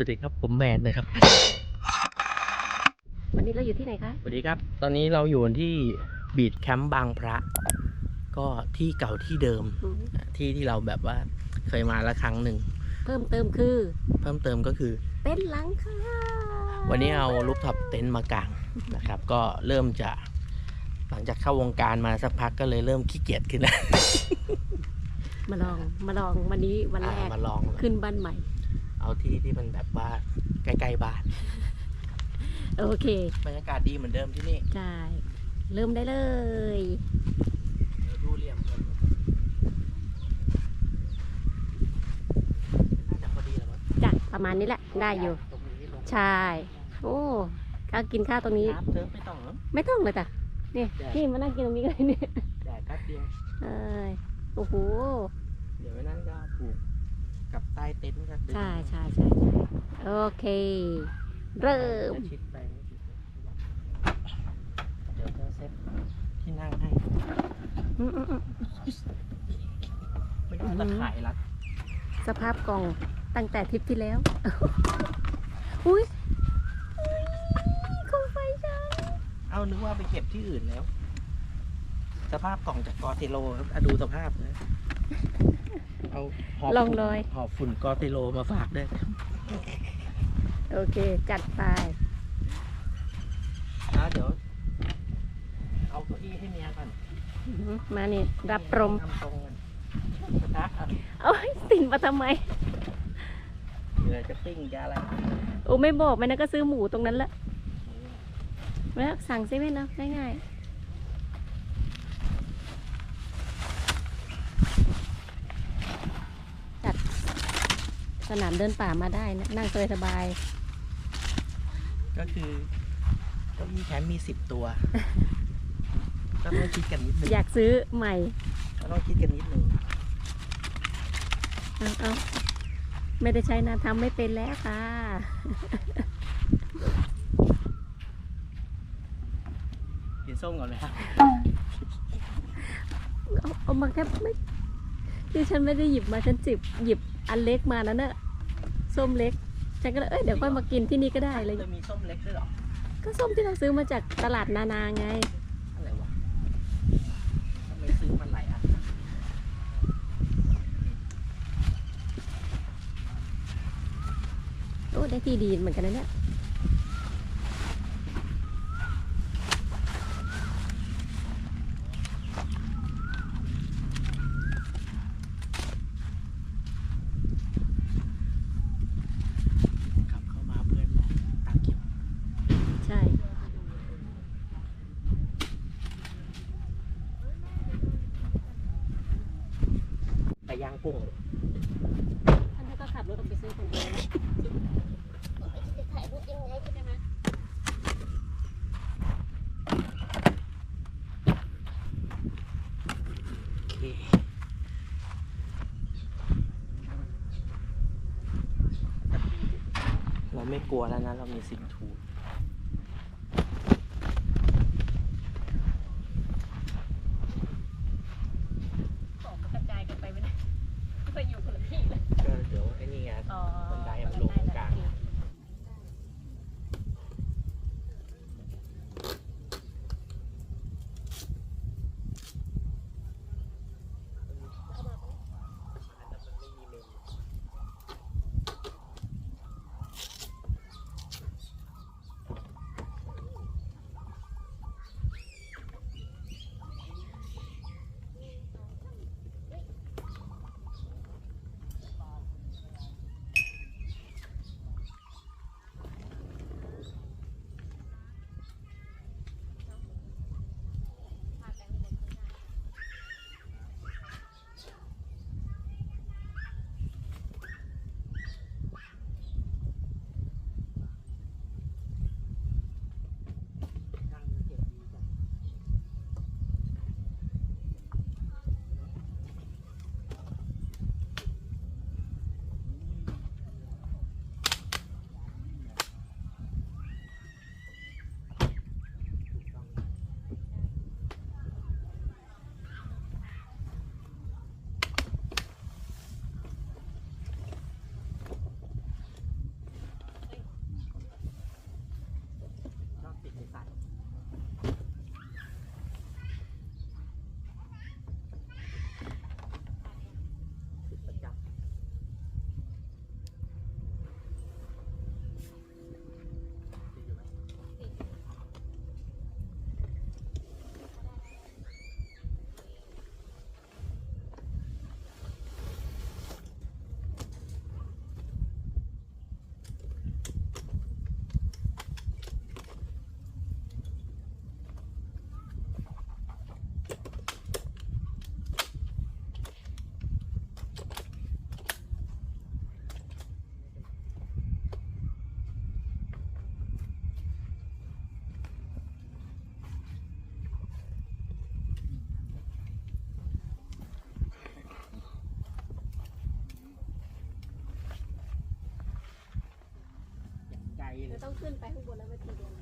สวัสดีครับผมแมนนะครับ วันนี้เราอยู่ที่ไหนคะสวัสดีครับ ตอนนี้เราอยู่ที่บีดแคมป์บางพระ ก็ที่เก่าที่เดิม อืมที่ที่เราแบบว่าเคยมาละครั้งหนึ่ง เพิ่มเติมคือเพิ่มเติมก็คือ เต้นหลังคาวันนี้เอาลูกท็อปเต็นท์มากางนะครับ ก็เริ่มจะหลังจากเข้าวงการมาสักพักก็เลยเริ่มขี้เกียจขึ้นนะมาลองมาลองวันนี้วันแรอ่ากมาลอง ขึ้นบ้านใหม่ เอาที่ที่มันแบบว่าใกล้ๆบ้านโอเคบรรยากาศดีเหมือนเดิมที่นี่ใช่เริ่มได้เลยเดี๋ยวดูเหลี่ยมกันน่าจะพอดีแล้วมั้งจ้ะประมาณนี้แหละได้อยู่ ตรงนี้ลงใช่ โอ้ข้าวกินข้าวตรงนี้ ครับเธอไม่ต้องเหรอ ไม่ต้องเลยจ้ะนี่ได้ พี่มานั่งกินตรงนี้ก็ได้เนี่ยแดดแป๊บเดียวเอ้ยโอ้โหเดี๋ยวไว้นั่นก็ผูก กับใต้เต็นท์ก็ดึงใช่ใช่ใช่ใช่โอเค เริ่มจะชิดไปไม่ชิดไปเดี๋ยวจะเซ็ตที่นั่งให้อืมอืมอืมไม่รู้ตะข่ายรัดสภาพกล่องตั้งแต่ทริปที่แล้ว อุ้ยอุ๊ยของไฟฉันเอานึกว่าไปเก็บที่อื่นแล้ว สภาพกล่องจากกอเตโลครับอะดูสภาพนะ เอาหอบลองฝุ่นเลยหอบฝุ่นกอเตโลมาฝากด้วยโอเค จัดไปอะเดี๋ยว เอาเก้าอี้ให้เมียก่อนอื้อหือมานี่ รับพรม ทำตรงกันกระทะอะเอาให้ติ่นมาทำไมเดี๋ยวจะปิ้งจะอะไรโอ้ไม่บอกมันนะก็ซื้อหมูตรงนั้นแหละแล้วสั่งเซเว่นเนาะง่ายๆ จัด สนามเดินป่ามาได้นะนั่งสบายก็คือเก้าอี้แคมป์มีสิบตัว ก็ต้องคิดกันนิดนึงๆอยากซื้อใหม่ก็ต้องคิดกันนิดนึงเอาเอาไม่ได้ใช้นานทำไม่เป็นแล้วค่ะกินส้มก่อนเลยครับเอาเอามาแค่ไม่ที่ฉันไม่ได้หยิบมาฉันจิบหยิบ อันเล็กมานั้นน่ะส้มเล็ก ฉันก็เลยเอ้ยเดี๋ยวค่อยมากินที่นี่ก็ได้เลยจะมีส้มเล็กด้วยเหรอ ก็ส้มที่เราซื้อมาจากตลาดนานาไง อะไรวะทำไมซื้อมาหลายอันโอ้ได้ที่ดีเหมือนกันนะเนี่ย ขับเข้ามาเพื่อนมองตาเขียว ใช่ ไปย่างกุ้ง ท่านก็ขับรถออกไปซื้อคนเดียวจะถ่ายรูปยังไงใช่ไหม โอเคเราไม่กลัว แล้วนะ เรามีสิ่งถูกของมันกระจายกันไปไม่ได้ไม่เคยอยู่คนละที่เลยก็เดี๋ยวไอ้นี่ไงอ๋อบันไดมันลงตรงกลาง ขึ้นไปข้างบนแล้วมาทีเดียว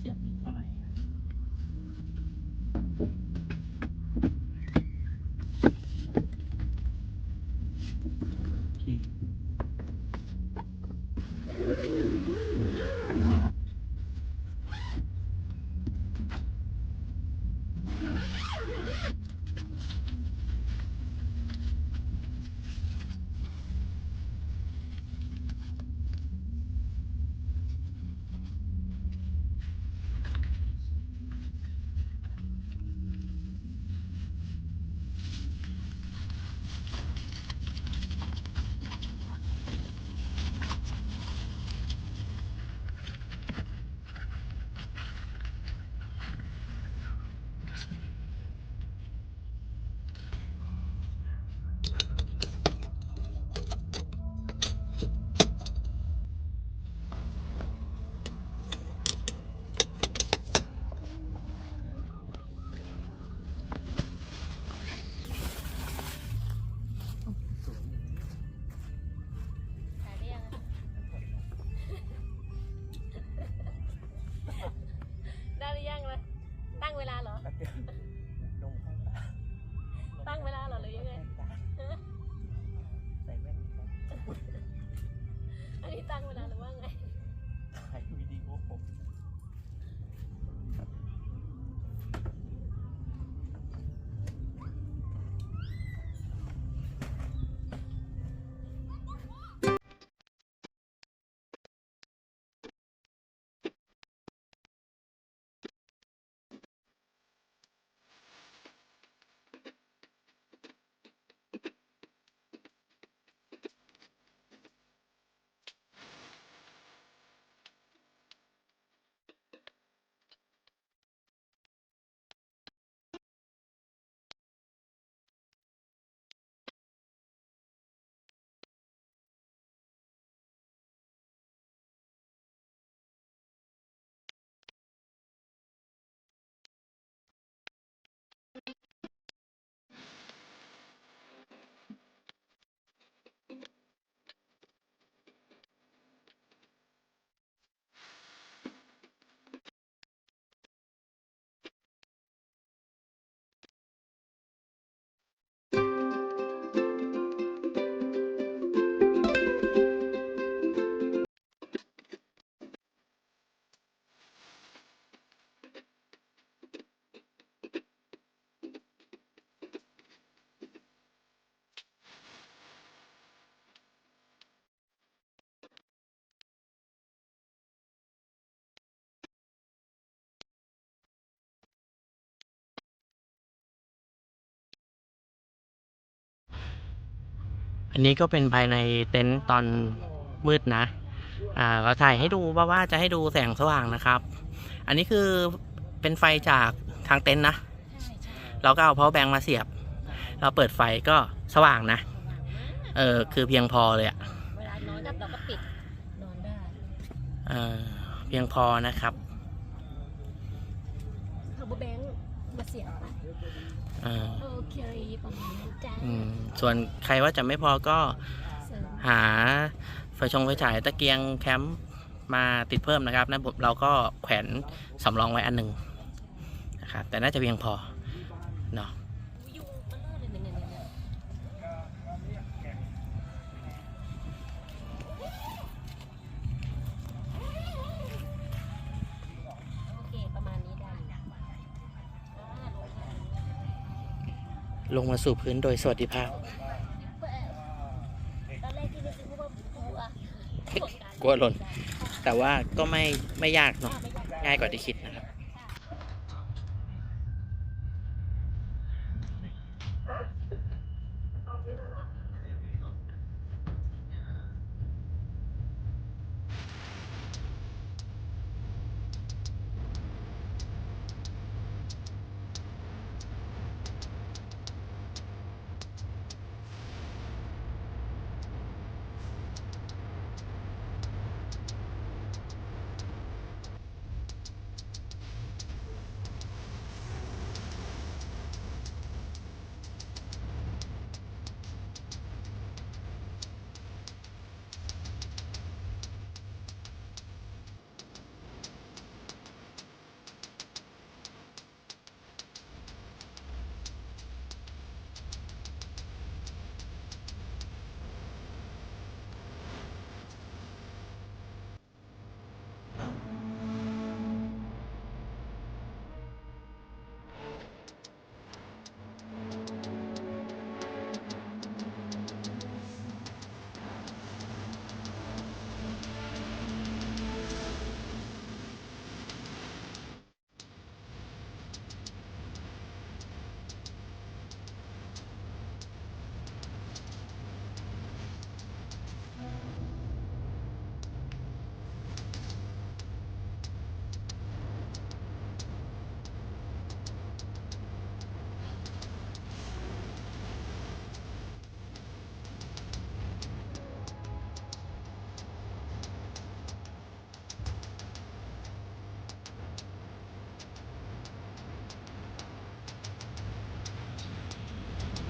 เสียบเข้าไป อันนี้ก็เป็นภายในเต็นท์ตอนมืดนะ อ่าเราถ่ายให้ดูว่าว่าจะให้ดูแสงสว่างนะครับ อันนี้คือเป็นไฟจากทางเต็นท์นะ เราก็เอา power bank มาเสียบ เราเปิดไฟก็สว่างนะ เออคือเพียงพอเลยอะเวลานอนเราก็ปิดนอนได้ เออเพียงพอนะครับ power bank มาเสียบ ออโอเคประมาณนั้นจ้าอืมส่วนใครว่าจะไม่พอก็เสริมหาไฟชงไฟฉายตะเกียงแคมป์มาติดเพิ่มนะครับนั้นเราก็แขวนสำรองไว้อันหนึ่งนะครับแต่น่าจะเพียงพอเนาะ ลงมาสู่พื้นโดยสวัสดิภาพตอนแรกที่ไม่คิดว่ากลัวกลัวหล่นแต่ว่าก็ไม่ไม่ยากเนาะง่ายกว่าที่คิดนะ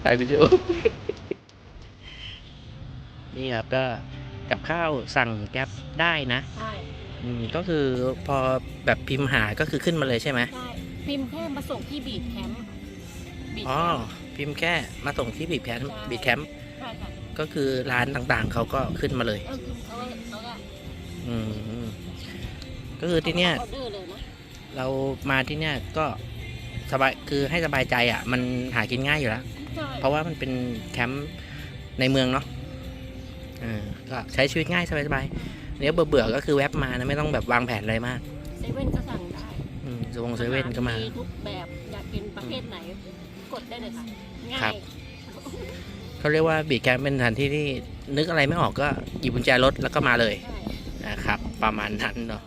ถ่ายวิดีโอนี่ครับก็กับข้าวสั่งแก๊ปได้นะใช่อืมก็คือพอแบบพิมพ์หาก็คือขึ้นมาเลยใช่ไหมใช่พิมพ์แค่มาส่งที่บีดแคมป์บีดอ๋อแคมป์ พิมพ์แค่มาส่งที่บีแคมป์ใช่ บีแคมป์ใช่ค่ะก็คือร้านต่างๆเขาก็ขึ้นมาเลย เออคือเขาเขาก็อืมก็คือที่เนี้ย ออเดอร์เลยนะเรามาที่เนี้ยก็สบายคือให้สบายใจอะ มันหากินง่ายอยู่แล้วใช่ เพราะว่ามันเป็นแคมป์ในเมืองเนาะเออก็ใช้ชีวิตง่ายสบายๆเนี้ยเบื่อๆก็คือแวบมานะไม่ต้องแบบวางแผนอะไรมากเซเว่นก็สั่งได้อืมวงเซเว่นก็มาอาหรทุกแบบอยากกินประเภทไหนกดได้เลยค่ะง่าครัยบเขาเรียกว่าบีแคมป์เป็นสถานที่ที่นึกอะไรไม่ออกก็หยิบกุญแจรถแล้วก็มาเลยใช่นะครับ ประมาณนั้นเนาะ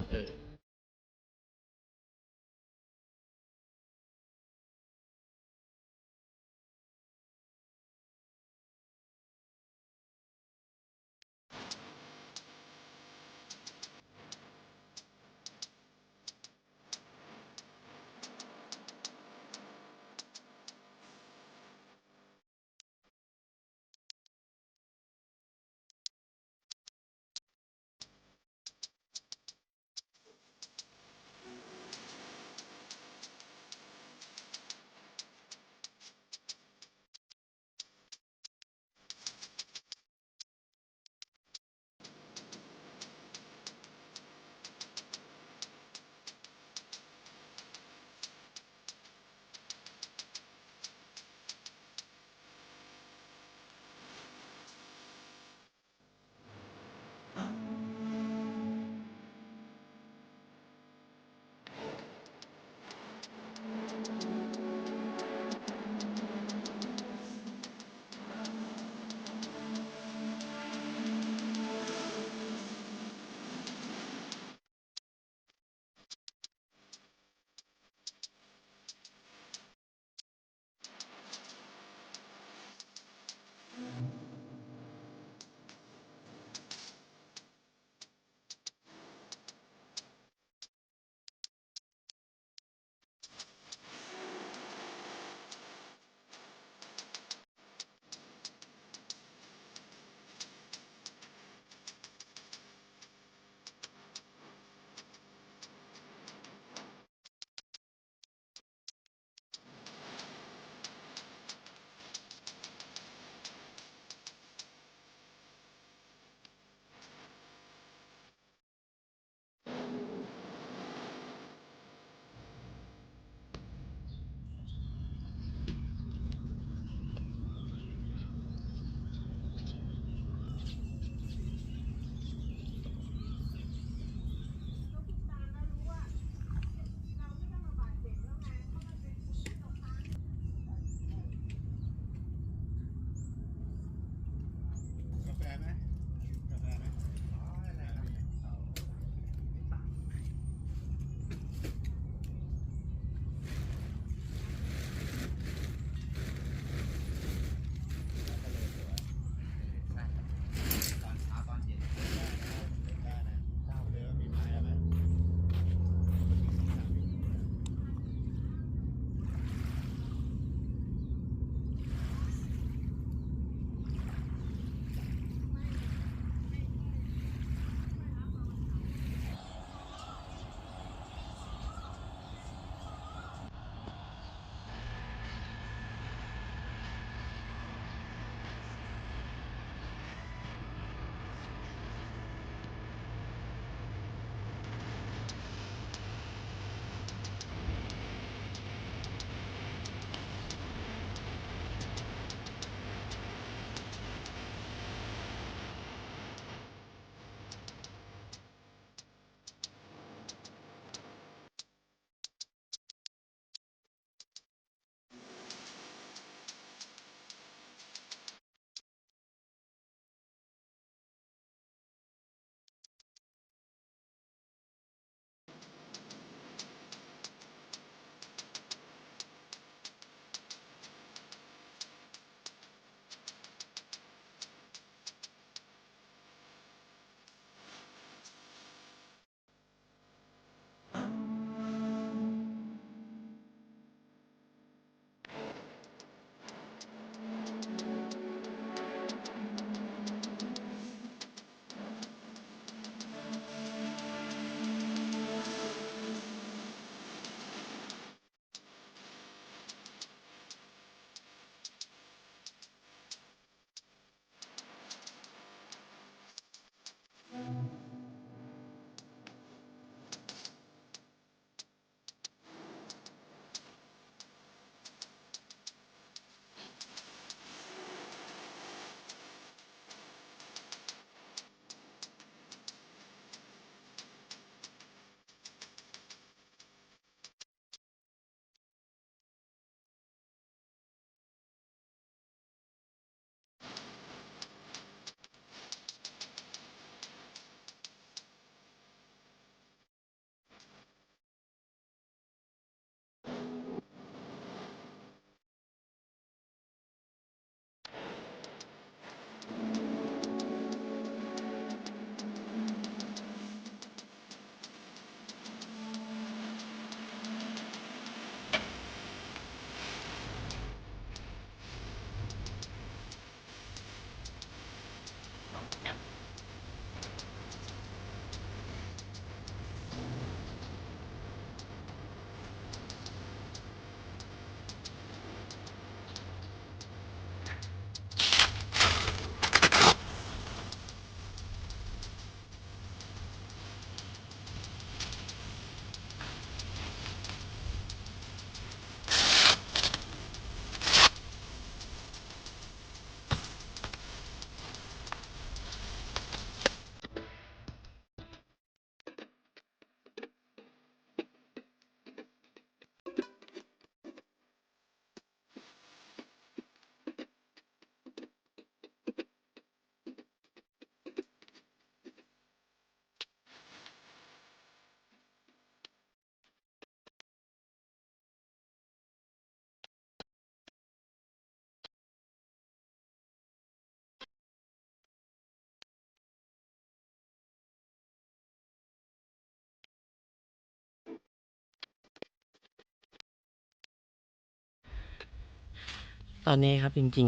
ออตอนนี้ครับจริง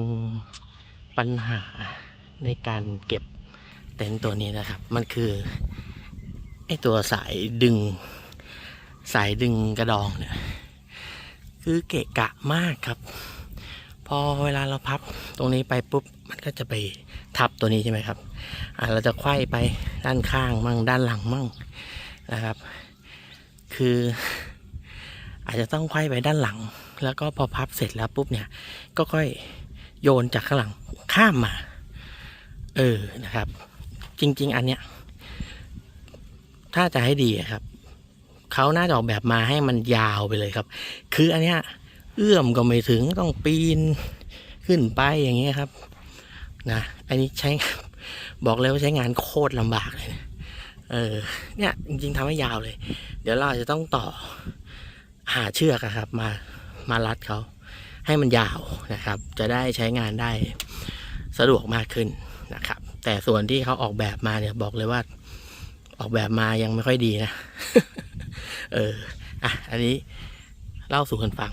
ๆปัญหาในการเก็บเต็นท์ตัวนี้นะครับ มันคือไอตัวสายดึง สายดึงกระดองเนี่ยคือเกะกะมากครับ พอเวลาเราพับตรงนี้ไปปุ๊บ มันก็จะไปทับตัวนี้ใช่ไหมครับอ่าเราจะไขว้ไปด้านข้างมั่งด้านหลังมั่งนะครับ คืออาจจะต้องไขว้ไปด้านหลัง แล้วก็พอพับเสร็จแล้วปุ๊บเนี่ย ก็ค่อยโยนจากข้างหลังข้ามมา เออนะครับ จริง ๆ อันเนี้ยถ้าจะให้ดีครับเขาน่าจะออกแบบมาให้มันยาวไปเลยครับ คืออันเนี้ยเอื้อมก็ไม่ถึงต้องปีนขึ้นไปอย่างเงี้ยครับนะอันนี้ใช้บอกเลยว่าใช้งานโคตรลำบากเลยนะเออเนี่ยจริงๆทำให้ยาวเลย เดี๋ยวเราจะต้องต่อหาเชือกครับมา มารัดเขาให้มันยาวนะครับ จะได้ใช้งานได้สะดวกมากขึ้นนะครับ แต่ส่วนที่เขาออกแบบมาเนี่ยบอกเลยว่าออกแบบมายังไม่ค่อยดีนะ เออ อะ อันนี้เล่าสู่กันฟัง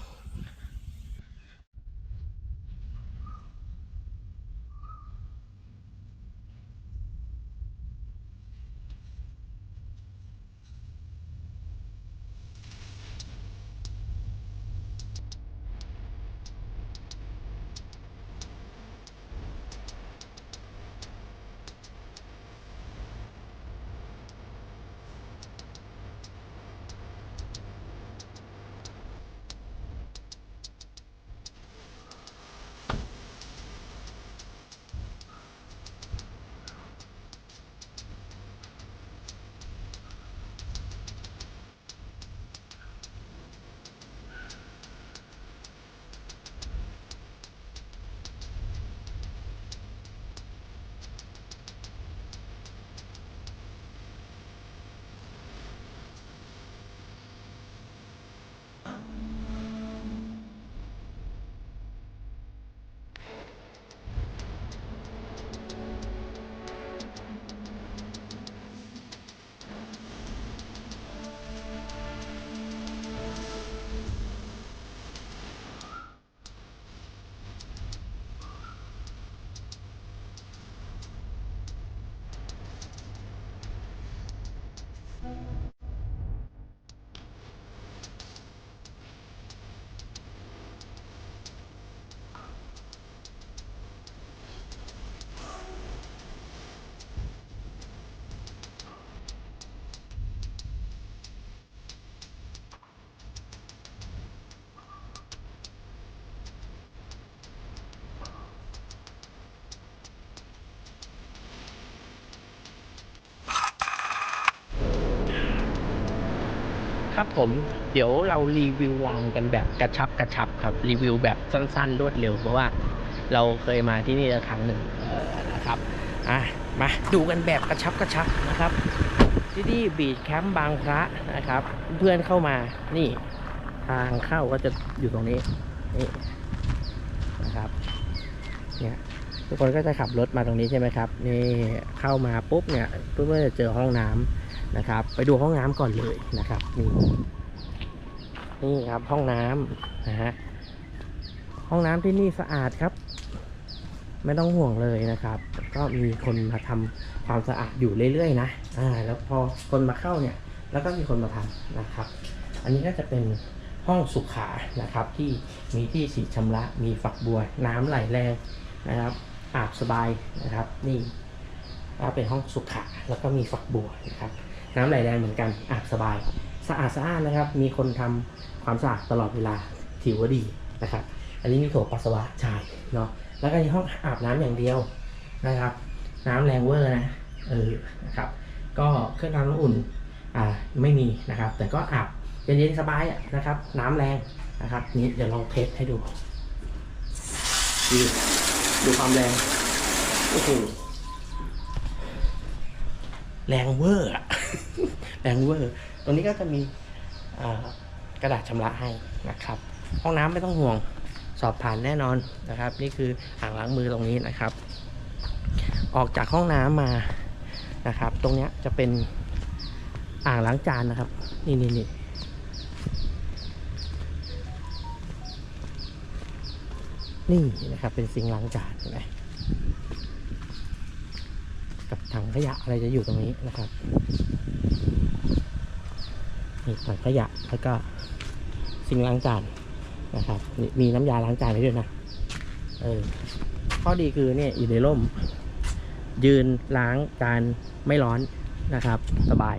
ครับผมเดี๋ยวเรารีวิววางกันแบบกระชับกระชับครับรีวิวแบบสั้นๆ รวดเร็ว เพราะว่าเราเคยมาที่นี่แล้วครั้งหนึ่งนะครับอะมาดูกันแบบกระชับกระชับนะครับ ที่นี่บีชแคมป์บางพระนะครับ เพื่อนเข้ามานี่ทางเข้าก็จะอยู่ตรงนี้นี่นะครับเนี่ยทุกคนก็จะขับรถมาตรงนี้ใช่ไหมครับ นี่เข้ามาปุ๊บเนี่ยเพื่อนๆจะเจอห้องน้ำ นะครับ ไปดูห้องน้ำก่อนเลยนะครับนี่นี่ครับห้องน้ำนะฮะห้องน้ำที่นี่สะอาดครับ ไม่ต้องห่วงเลยนะครับ ก็มีคนมาทำความสะอาดอยู่เรื่อยๆนะอ่าแล้วพอคนมาเข้าเนี่ย แล้วก็มีคนมาทำนะครับ อันนี้ก็จะเป็นห้องสุขานะครับ ที่มีที่สีชำระ มีฝักบัว น้ำไหลแรงนะครับอาบสบายนะครับ นี่ก็เป็นห้องสุขาแล้วก็มีฝักบัวนะครับ น้ำไหลแรงเหมือนกันอาบสบาย สะอาดสะอาดนะครับ มีคนทำความสะอาดตลอดเวลาถือว่าดีนะครับ อันนี้มีโถปัสสาวะชายเนาะแล้วก็ในห้องอาบน้ำอย่างเดียวนะครับ น้ำแรงเวอร์นะเออนะครับ ก็เครื่องทำน้ำอุ่นอ่าไม่มีนะครับ แต่ก็อาบเย็นๆสบายนะครับ น้ำแรงนะครับนี่เดี๋ยวลองเทสให้ดูดูดูความแรงโอ้โหแรงเวอร์อะ แรงเวอร์ตรงนี้ก็จะมีกระดาษชำระให้นะครับ ห้องน้ำไม่ต้องห่วงสอบผ่านแน่นอนนะครับ นี่คืออ่างล้างมือตรงนี้นะครับ ออกจากห้องน้ำมานะครับ ตรงนี้จะเป็นอ่างล้างจานนะครับ นี่นี่นี่นี่นะครับเป็นซิงล้างจานเห็นไหมกับ ถังขยะอะไรจะอยู่ตรงนี้นะครับนี่ถังขยะแล้วก็ซิงล้างจานนะครับมีน้ำยาล้างจานให้ด้วยนะเออข้อดีคือเนี่ยอยู่ในร่ม ยืนล้างจานไม่ร้อนนะครับ สบาย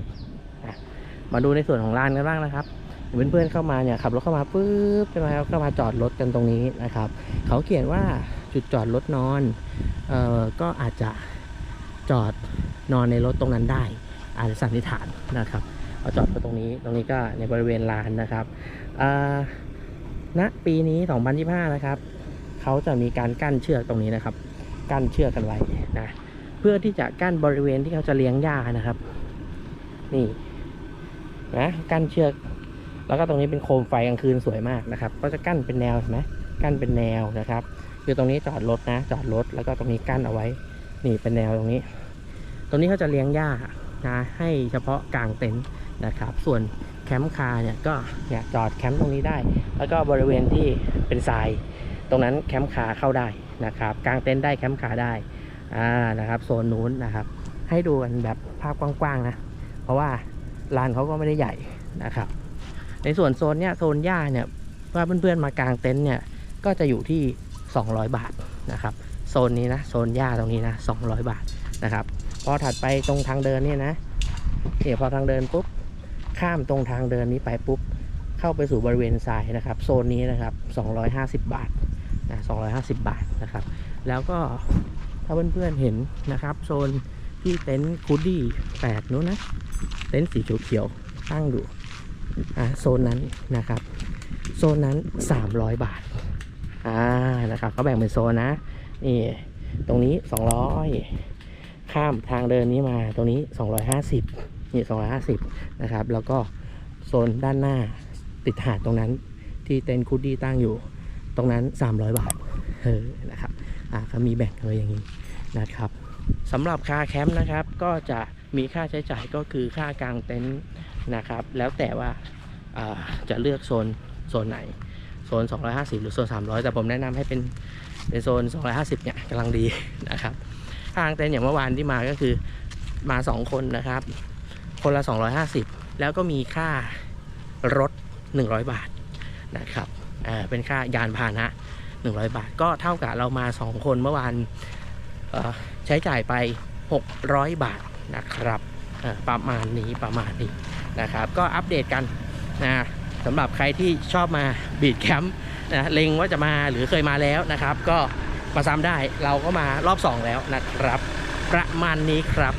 มาดูในส่วนของร้านกันบ้างนะครับเพื่อนๆเข้ามาเนี่ยขับรถเข้ามาปุ๊บใช่ไหมครับก็มาจอดรถกันตรงนี้นะครับ เขาเขียนว่าจุดจอดรถนอนเอ่อก็อาจจะ นอนในรถตรงนั้นได้อาจจะสันนิษฐานนะครับเอาจอดรถตรงนี้ตรงนี้ก็ในบริเวณลานนะครับณปีนี้ 2025 นะครับเขาจะมีการกั้นเชือกตรงนี้นะครับ กั้นเชือกกันไว้นะเพื่อที่จะกั้นบริเวณที่เขาจะเลี้ยงหญ้านะครับ นี่นะกั้นเชือก แล้วก็ตรงนี้เป็นโคมไฟกลางคืนสวยมากนะครับ ก็จะกั้นเป็นแนวเห็นไหมกั้นเป็นแนวนะครับคือตรงนี้จอดรถนะ จอดรถแล้วก็ตรงนี้กั้นเอาไว้ นี่เป็นแนวตรงนี้ ตรงนี้เขาจะเลี้ยงหญ้านะให้เฉพาะกลางเต็นท์นะครับ ส่วนแคมป์คาเนี่ยก็เนี่ยจอดแคมป์ตรงนี้ได้ แล้วก็บริเวณที่เป็นทราย ตรงนั้นแคมป์คาเข้าได้นะครับ กลางเต็นท์ได้แคมป์คาได้อ่านะครับโซนนู้นนะครับ ให้ดูกันแบบภาพกว้างๆนะ เพราะว่าลานเขาก็ไม่ได้ใหญ่นะครับ ในส่วนโซนเนี้ยโซนหญ้าเนี่ยว่าเพื่อนๆมากางเต็นท์เนี่ยก็จะอยู่ที่ 200 บาทนะครับ โซนนี้นะโซนหญ้าตรงนี้นะ200 บาทนะครับ อถัดไปตรงทางเดินเนี่ยนะเนี่ยวพอทางเดินปุ๊บข้ามตรงทางเดินนี้ไปปุ๊บ เข้าไปสู่บริเวณทรายนะครับ โซนนี้นะครับ 250 บาทนะ250 บาทนะครับ แล้วก็ถ้าเพื่อนๆเห็นนะครับ โซนที่เต็นท์คูดดี้แปดนู้นนะ เต็นท์สีเขียวๆตั้งอยู่อ่าโซนนั้นนะครับ โซนนั้น 300 บาทอ่านะครับเขาแบ่งเป็นโซนนะนี่ตรงนี้ 200 ข้ามทางเดินนี้มาตรงนี้ 250นี่250 นะครับ แล้วก็โซนด้านหน้าติดหาดตรงนั้นที่เต็นท์คูดดี้ตั้งอยู่ ตรงนั้น 300 บาทเออนะครับอ่าเขามีแบ่งเลยอย่างนี้นะครับสำหรับค่าแคมป์นะครับ ก็จะมีค่าใช้จ่ายก็คือค่ากลางเต็นท์นะครับ แล้วแต่ว่าอ่าจะเลือกโซนโซนไหน โซน 250 หรือโซน 300 แต่ผมแนะนำให้เป็นเป็นโซน 250 เนี่ยกำลังดีนะครับ ทางเต็นท์อย่างเมื่อวานที่มาก็คือมา 2 คนนะครับ คนละ 250 แล้วก็มีค่ารถ 100 บาทนะครับเป็นค่ายานพาหนะ 100 บาท ก็เท่ากับเรามา 2 คนเมื่อวานใช้จ่ายไป 600 บาทนะครับประมาณนี้ประมาณนี้นะครับ ก็อัปเดตกันนะสำหรับใครที่ชอบมาบีดแคมป์นะเล็งว่าจะมาหรือเคยมาแล้วนะครับ ก็ มาซ้ำได้เราก็มารอบ 2 แล้วนะครับ ประมาณนี้ครับ